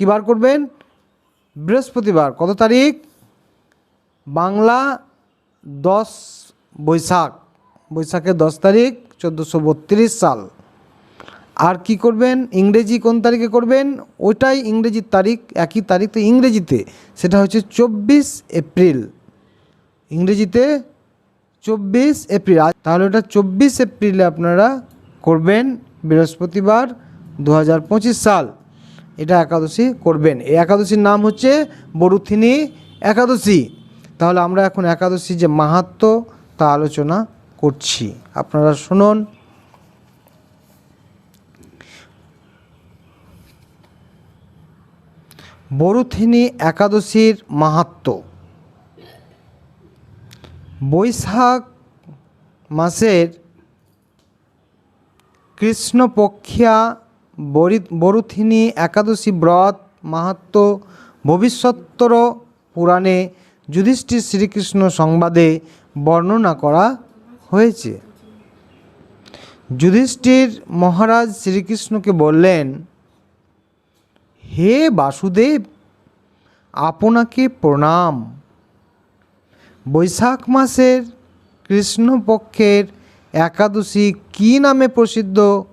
কী বার করবেন? বৃহস্পতিবার। কত তারিখ? বাংলা দশ বৈশাখ। বৈশাখের দশ তারিখ, চোদ্দোশো বত্রিশ সাল। আর কি করবেন? ইংরেজি কোন তারিখে করবেন? ওটাই ইংরেজির তারিখ, একই তারিখ তো ইংরেজিতে। সেটা হচ্ছে চব্বিশ এপ্রিল। ইংরেজিতে চব্বিশ এপ্রিল। তাহলে ওটা চব্বিশ এপ্রিলে আপনারা করবেন বৃহস্পতিবার দু হাজার পঁচিশ সাল। এটা একাদশী করবেন। এই একাদশীর নাম হচ্ছে বরুথিনী একাদশী। তাহলে আমরা এখন একাদশী যে মাহাত্ম তা আলোচনা করছি। আপনারা শুনুন। বরুথিনী একাদশীর মাহাত্ম। বৈশাখ মাসের কৃষ্ণপক্ষিয়া বরুথিনী একাদশী ব্রত মাহাত্ম ভবিষ্যত্তর পুরাণে যুধিষ্ঠির শ্রীকৃষ্ণ সংবাদে বর্ণনা করা হয়েছে। যুধিষ্ঠির মহারাজ শ্রীকৃষ্ণকে বললেন, হে বাসুদেব, আপনাকে প্রণাম। বৈশাখ মাসের কৃষ্ণপক্ষের একাদশী কী নামে প্রসিদ্ধ?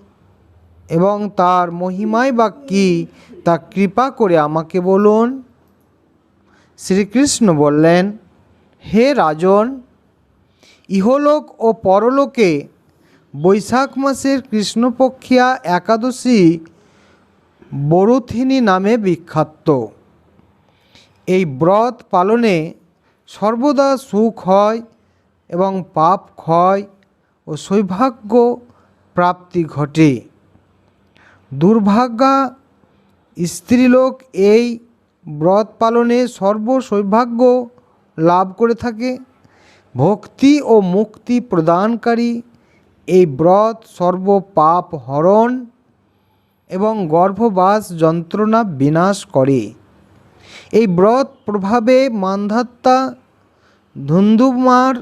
এবং তার মহিমাই বা কী? তা কৃপা করে আমাকে বলুন। শ্রীকৃষ্ণ বললেন, হে রাজন, ইহলোক ও পরলোকে বৈশাখ মাসের কৃষ্ণপক্ষিয়া একাদশী বরুথিনী নামে বিখ্যাত। এই ব্রত পালনে সর্বদা সুখ হয় এবং পাপ ক্ষয় ও সৌভাগ্য প্রাপ্তি ঘটে। দুর্ভাগ্যা স্ত্রীলোক এই ব্রত পালনে সর্ব সৌভাগ্য লাভ করে থাকে। ভক্তি ও মুক্তি প্রদানকারী এই ব্রত সর্ব পাপ হরণ এবং গর্ভবাস যন্ত্রণা বিনাশ করে। এই ব্রত প্রভাবে মান্ধাত্তা, ধুন্ধুমার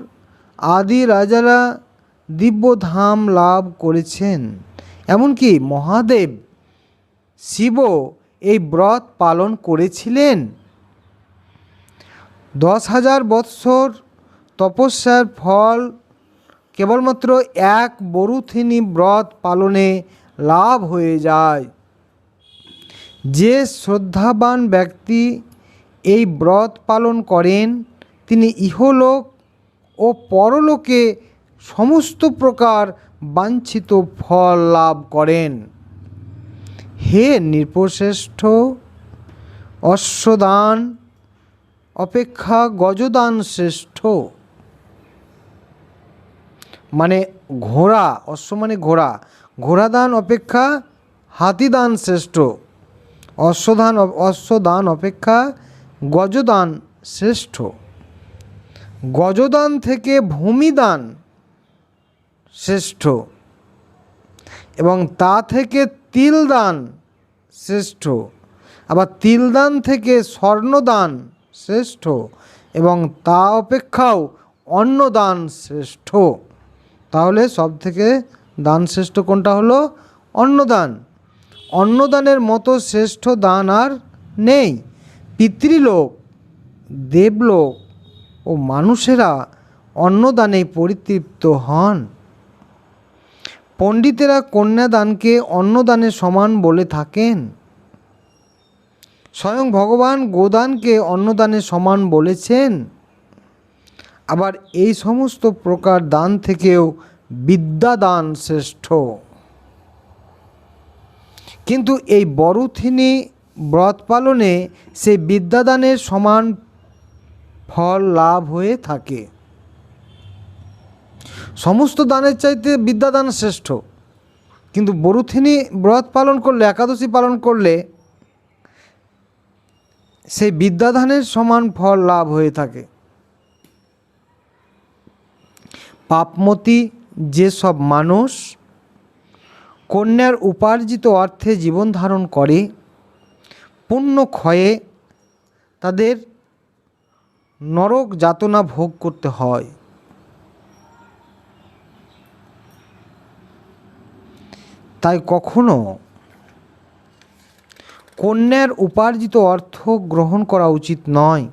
আদি রাজারা দিব্যধাম লাভ করেছেন। এমনকি মহাদেব শিব এই ব্রত পালন করেছিলেন। দশ হাজার বৎসর তপস্যার ফল কেবলমাত্র এক বরুথিনী ব্রত পালনে লাভ হয়ে যায়। যে শ্রদ্ধাবান ব্যক্তি এই ব্রত পালন করেন, তিনি ইহলোক ও পরলোকে সমস্ত প্রকার বাঞ্ছিত ফল লাভ করেন। হে নৃপশ্রেষ্ঠ অশ্বদান, অপেক্ষা গজদান শ্রেষ্ঠ। মানে ঘোড়া, অশ্ব মানে ঘোড়া। ঘোড়াদান অপেক্ষা, হাতিদান শ্রেষ্ঠ। অশ্বদান অশ্বদান অপেক্ষা, গজদান শ্রেষ্ঠ। গজদান থেকে ভূমিদান শ্রেষ্ঠ। এবং তা থেকে তিলদান শ্রেষ্ঠ। আবার তিলদান থেকে স্বর্ণদান শ্রেষ্ঠ এবং তা অপেক্ষাও অন্নদান শ্রেষ্ঠ। তাহলে সব থেকে দান শ্রেষ্ঠ কোনটা হলো? অন্নদান। অন্নদানের মতো শ্রেষ্ঠ দান আর নেই। পিতৃলোক, দেবলোক ও মানুষেরা অন্নদানে পরিতৃপ্ত হন। পণ্ডিতেরা কন্যাদানকে অন্নদানের সমান বলে থাকেন। স্বয়ং ভগবান গোদানকে অন্নদানের সমান বলেছেন। আবার এই সমস্ত প্রকার দান থেকেও বিদ্যাদান শ্রেষ্ঠ। কিন্তু এই বরুথিনী ব্রত পালনে সেই বিদ্যাদানের সমান ফল লাভ হয়ে থাকে। সমস্ত দানের চাইতে বিদ্যাদান শ্রেষ্ঠ। কিন্তু বরুথিনী ব্রত পালন করলে, একাদশী পালন করলে সেই বিদ্যাদানের সমান ফল লাভ হয়ে থাকে। পাপমতি যেসব মানুষ কন্যার উপার্জিত অর্থে জীবন ধারণ করে, পুণ্য ক্ষয়ে তাদের নরক যাতনা ভোগ করতে হয়। তাই কখনো কন্যার উপার্জিত অর্থ গ্রহণ করা উচিত নয়।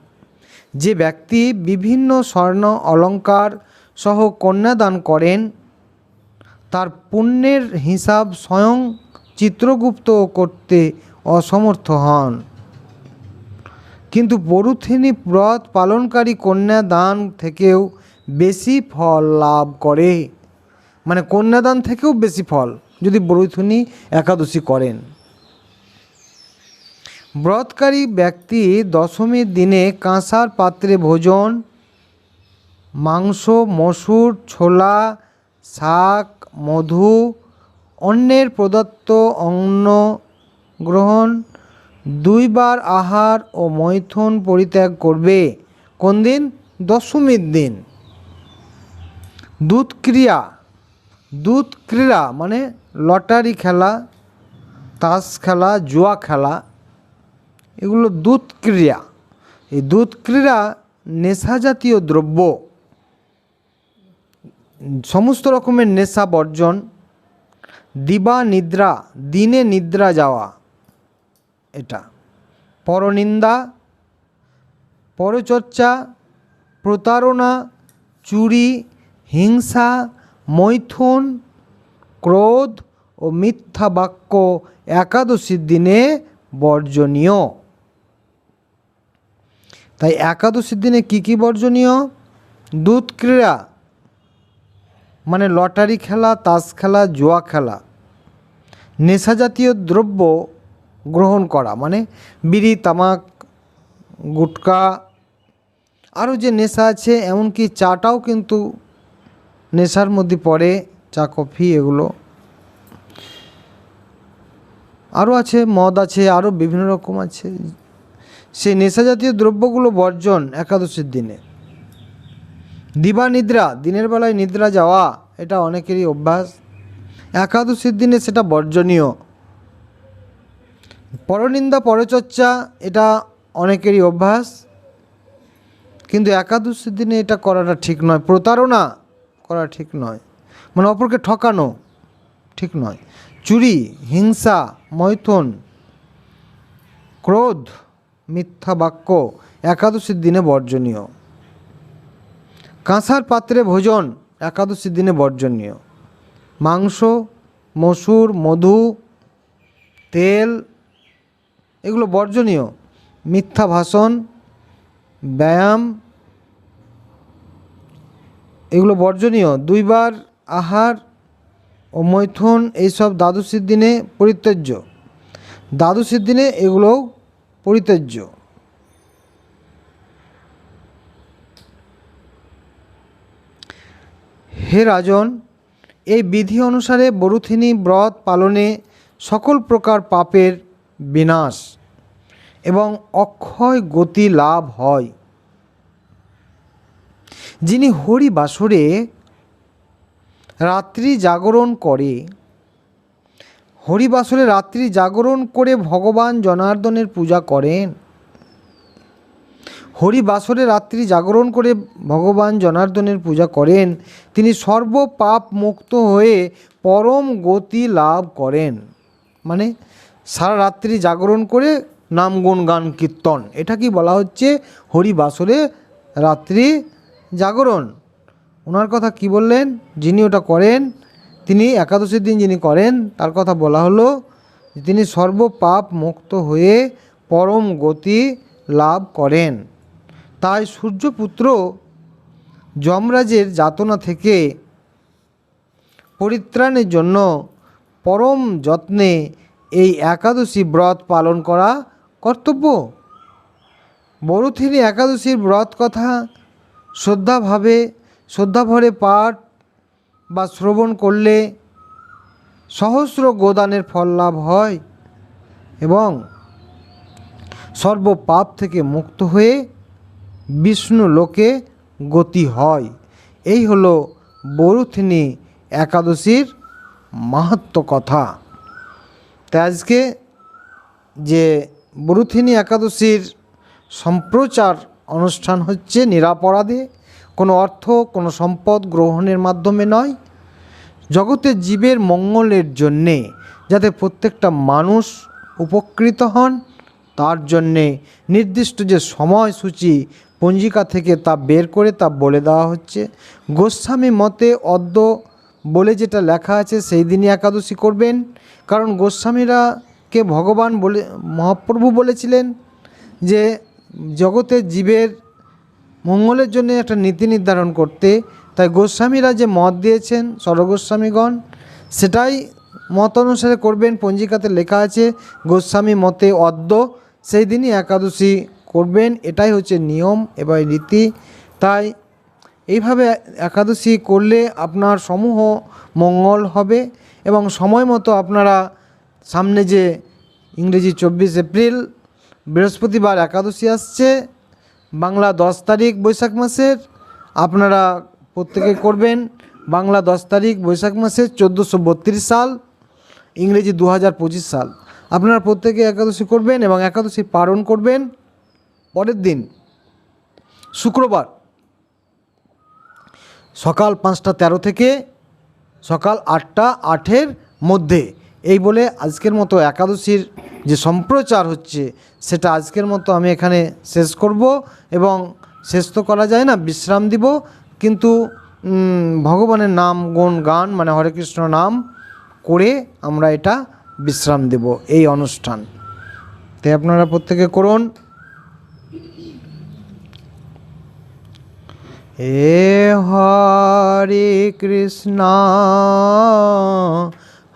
যে ব্যক্তি বিভিন্ন স্বর্ণ, অলঙ্কার সহ কন্যাদান করেন, তার পুণ্যের হিসাব স্বয়ং চিত্রগুপ্ত করতে অসমর্থ হন। কিন্তু বরুথিনী ব্রত পালনকারী কন্যাদান থেকেও বেশি ফল লাভ করে। মানে কন্যাদান থেকেও বেশি ফল। যদি বরুথিনী একাদশী করেন। ব্রতকারী ব্যক্তি দশমীর দিনে কাঁসার পাত্রে ভোজন, মাংস, মসুর, ছোলা, শাক, মধু অন্যের প্রদত্ত অন্ন গ্রহণ, দুইবার আহার ও মৈথুন পরিত্যাগ করবে। কোন দিন? দশমীর দিন। দুধ ক্রিয়া দুধ ক্রীড়া মানে লটারি খেলা, তাস খেলা, জুয়া খেলা, এগুলো দুধ ক্রিয়া এই দুধ ক্রীড়া নেশা জাতীয় দ্রব্য, সমস্ত রকমের নেশা বর্জন, দিবা নিদ্রা, দিনে নিদ্রা যাওয়া, এটা। পরনিন্দা, পরচর্চা, প্রতারণা, চুরি, হিংসা, মৈথুন ক্রোধ ও মিথ্যা বাক্য একাদশীর দিনে বর্জনীয়। তাই একাদশীর দিনে কি কি বর্জনীয়? দুধ ক্রীড়া মানে লটারি খেলা, তাস খেলা, জুয়া খেলা। নেশা জাতীয় দ্রব্য গ্রহণ করা মানে বিড়ি, তামাক, গুটকা। আরও যে নেশা আছে, এমনকি চাটাও কিন্তু নেশার মধ্যে পড়ে। চা, কফি এগুলো। আরও আছে, মদ আছে আরও বিভিন্ন রকম আছে। সেই নেশা জাতীয় দ্রব্যগুলো বর্জন একাদশীর দিনে। দিবা নিদ্রা, দিনের বেলায় নিদ্রা যাওয়া, এটা অনেকেরই অভ্যাস। একাদশীর দিনে সেটা বর্জনীয়। পরনিন্দা, পরচর্চা, এটা অনেকেরই অভ্যাস। কিন্তু একাদশীর দিনে এটা করাটা ঠিক নয়, প্রতারণা করা ঠিক নয়। মানে অপরকে ঠকানো, ঠিক নয়। চুরি, হিংসা, মৈথুন, ক্রোধ, মিথ্যা বাক্য, একাদশীর দিনে বর্জনীয়। কাঁসার পাত্রে ভোজন, একাদশীর দিনে বর্জনীয়। মাংস, মসুর, মধু, তেল, এগুলো বর্জনীয়। মিথ্যা ভাষণ, ব্যায়াম, এগুলো বর্জনীয়। দুইবার আহার ও মৈথুন এইসব দ্বাদশীর দিনে পরিত্যাজ্য। দ্বাদশীর দিনে এগুলোও পরিত্যাজ্য। হে রাজন, এই বিধি অনুসারে বরুথিনী ব্রত পালনে সকল প্রকার পাপের বিনাশ এবং অক্ষয় গতি লাভ হয়। যিনি হরি বাসরে রাত্রি জাগরণ করে। হরিবাসরে রাত্রি জাগরণ করে ভগবান জনার্দনের পূজা করেন। হরিবাসরে রাত্রি জাগরণ করে ভগবান জনার্দনের পূজা করেন। তিনি সর্ব পাপ মুক্ত হয়ে পরম গতি লাভ করেন। মানে সারা রাত্রি জাগরণ করে নাম, গুণ, গান, কীর্তন। এটা কি বলা হচ্ছে? হরিবাসরে রাত্রি জাগরণ। ওনার কথা কি বললেন? যিনি ওটা করেন, তিনি একাদশীর দিন যিনি করেন, তার কথা বলা হলো তিনি সর্ব পাপ মুক্ত হয়ে পরম গতি লাভ করেন। তাই সূর্যপুত্র যমরাজের যাতনা থেকে পরিত্রাণের জন্য পরম যত্নে এই একাদশী ব্রত পালন করা কর্তব্য। বড়থিনী একাদশীর ব্রত কথা শ্রদ্ধাভাবে শ্রদ্ধাভরে পাঠ বা শ্রবণ করলে সহস্র গোদানের ফল লাভ হয় এবং সর্ব পাপ থেকে মুক্ত হয়ে বিষ্ণু লোকে গতি হয়। এই হলো বরুথিনী একাদশীর মাহাত্ম কথা। তাই আজকে যে বরুথিনী একাদশীর সম্প্রচার অনুষ্ঠান হচ্ছে নিরাপরাধে কোনো অর্থ, কোনো সম্পদ গ্রহণের মাধ্যমে নয়। জগতের জীবের মঙ্গলের জন্যে যাতে প্রত্যেকটা মানুষ উপকৃত হন, তার জন্যে নির্দিষ্ট যে সময়সূচি পঞ্জিকা থেকে তা বের করে তা বলে দেওয়া হচ্ছে। গোস্বামী মতে অদ্য বলে যেটা লেখা আছে, সেই দিনই একাদশী করবেন। কারণ গোস্বামীরা কে ভগবান বলে, মহাপ্রভু বলেছিলেন যে জগতের জীবের মঙ্গলের জন্য একটা নীতি নির্ধারণ করতে, তাই গোস্বামীরা যে মত দিয়েছেন সরগোস্বামীগণ সেটাই মত অনুসারে করবেন। পঞ্জিকাতে লেখা আছে, গোস্বামী মতে অদ্য, সেই দিনই একাদশী করবেন। এটাই হচ্ছে নিয়ম এবং রীতি। তাই এইভাবে একাদশী করলে আপনার সমূহ মঙ্গল হবে এবং সময় মতো আপনারা সামনে যে ইংরেজি চব্বিশ এপ্রিল, বৃহস্পতিবার একাদশী আসছে বাংলা দশ তারিখ বৈশাখ মাসের, আপনারা প্রত্যেকে করবেন বাংলা দশ তারিখ বৈশাখ মাসের চোদ্দোশো বত্রিশ সাল, ইংরেজি দু হাজার পঁচিশ সাল। আপনারা প্রত্যেকে একাদশী করবেন এবং একাদশী পালন করবেন পরের দিন, শুক্রবার। সকাল পাঁচটা তেরো থেকে সকাল আটটা আটের মধ্যে। এই বলে আজকের মতো একাদশীর যে সম্প্রচার হচ্ছে, সেটা আজকের মতো আমি এখানে শেষ করব এবং শেষ তো করা যায় না, বিশ্রাম দিব। কিন্তু ভগবানের নাম, গুণ, গান মানে হরে কৃষ্ণ নাম করে আমরা এটা বিশ্রাম দেব এই অনুষ্ঠান। তাই আপনারা প্রত্যেকে করুন। এ হরে কৃষ্ণ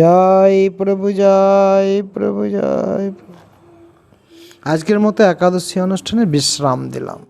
জয় প্রভু জয় প্রভু জয় আজকের মতো একাদশী অনুষ্ঠানে বিশ্রাম দিলাম।